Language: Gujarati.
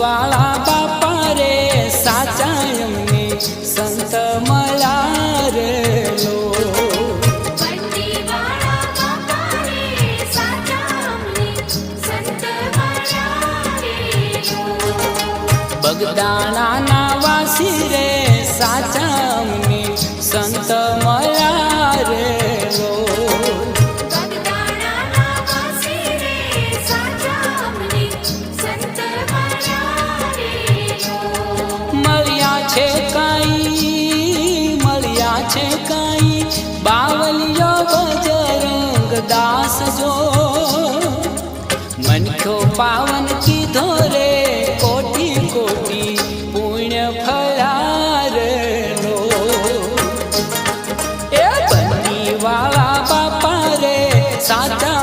बाळा बापा रे साचा येऊने संत मला रेलो बगदाणा नावासी रे છે કાઈ, મળ્યા છે કાઈ, બાવલિયો બજરંગ દાસ જો મનખો પાવન કીધો રે, કોટી કોટી પુણ્ય ફરાર રો એ બંદી વાળા બાપા રે સાચા